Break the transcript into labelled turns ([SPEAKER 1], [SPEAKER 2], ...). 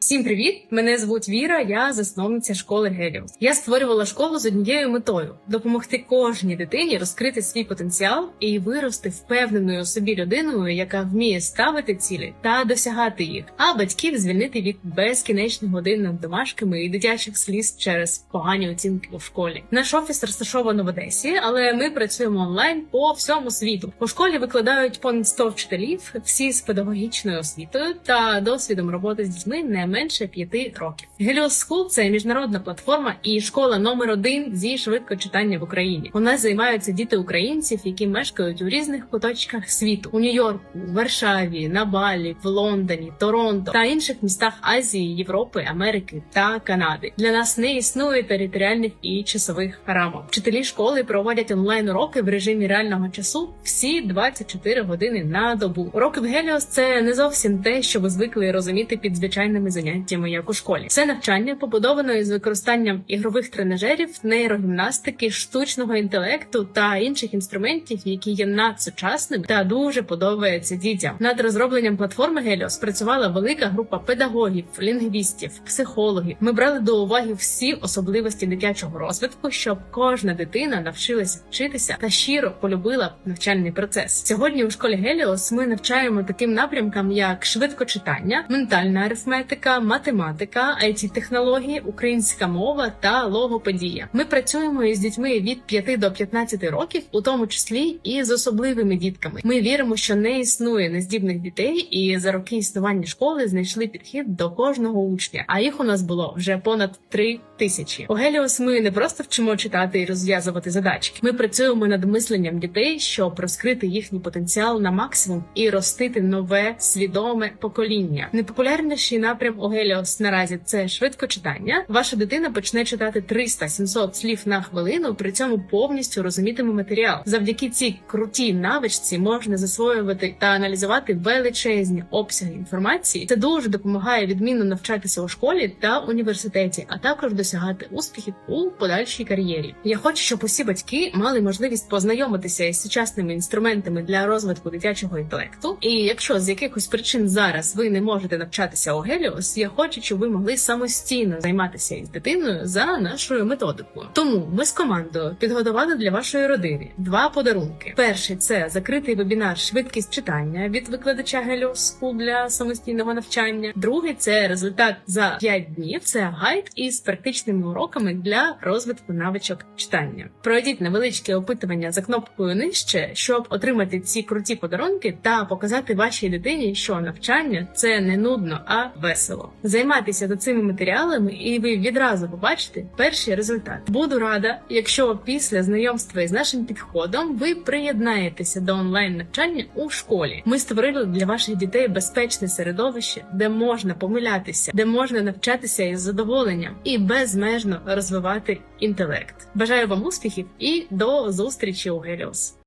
[SPEAKER 1] Всім привіт! Мене звуть Віра. Я засновниця школи Геліус. Я створювала школу з однією метою допомогти кожній дитині розкрити свій потенціал і вирости впевненою у собі людиною, яка вміє ставити цілі та досягати їх, а батьків звільнити від безкінечних годин над домашками і дитячих сліз через погані оцінки у школі. Наш офіс розташовано в Одесі, але ми працюємо онлайн по всьому світу. У школі викладають понад 100 вчителів, всі з педагогічною освітою та досвідом роботи з дітьми не менше п'яти років. Helios School – це міжнародна платформа і школа номер один зі швидкочитання в Україні. У нас займаються діти українців, які мешкають у різних куточках світу у Нью-Йорку, Варшаві, на Балі, в Лондоні, Торонто та інших містах Азії, Європи, Америки та Канади. Для нас не існує територіальних і часових рамок. Вчителі школи проводять онлайн уроки в режимі реального часу всі 24 години на добу. Уроки в Helios – це не зовсім те, що ви звикли розуміти під звичайними заняттями, як у школі. Це навчання побудовано із використанням ігрових тренажерів, нейрогімнастики, штучного інтелекту та інших інструментів, які є надсучасними та дуже подобаються дітям. Над розробленням платформи Helios працювала велика група педагогів, лінгвістів, психологів. Ми брали до уваги всі особливості дитячого розвитку, щоб кожна дитина навчилася вчитися та щиро полюбила навчальний процес. Сьогодні у школі Helios ми навчаємо таким напрямкам, як швидкочитання, ментальна арифметика, математика, it технології, українська мова та логопедія. Ми працюємо із дітьми від 5 до 15 років, у тому числі і з особливими дітками. Ми віримо, що не існує нездібних дітей, і за роки існування школи знайшли підхід до кожного учня. А їх у нас було вже понад 3 тисячі. У Геліос ми не просто вчимо читати і розв'язувати задачки. Ми працюємо над мисленням дітей, щоб розкрити їхній потенціал на максимум і ростити нове свідоме покоління. Найпопулярніший напрям у Геліос наразі це швидкочитання. Ваша дитина почне читати 300-700 слів на хвилину, при цьому повністю розумітиме матеріал. Завдяки цій крутій навичці можна засвоювати та аналізувати величезні обсяги інформації. Це дуже допомагає відмінно навчатися у школі та університеті, а також досягати успіхів у подальшій кар'єрі. Я хочу, щоб усі батьки мали можливість познайомитися із сучасними інструментами для розвитку дитячого інтелекту. І якщо з якихось причин зараз ви не можете навчатися у Геліос, я хочу, щоб ви могли самостійно займатися із дитиною за нашою методикою. Тому ми з командою підготували для вашої родини два подарунки. Перший це закритий вебінар швидкість читання від викладача School для самостійного навчання. Другий це результат за 5 днів. Це гайд із практичними уроками для розвитку навичок читання. Пройдіть невеличке опитування за кнопкою нижче, щоб отримати ці круті подарунки та показати вашій дитині, що навчання це не нудно, а весело. Займайтеся за цими матеріалами, і ви відразу побачите перший результат. Буду рада, якщо після знайомства із нашим підходом ви приєднаєтеся до онлайн навчання у школі. Ми створили для ваших дітей безпечне середовище, де можна помилятися, де можна навчатися із задоволенням і безмежно розвивати інтелект. Бажаю вам успіхів і до зустрічі у Геліос.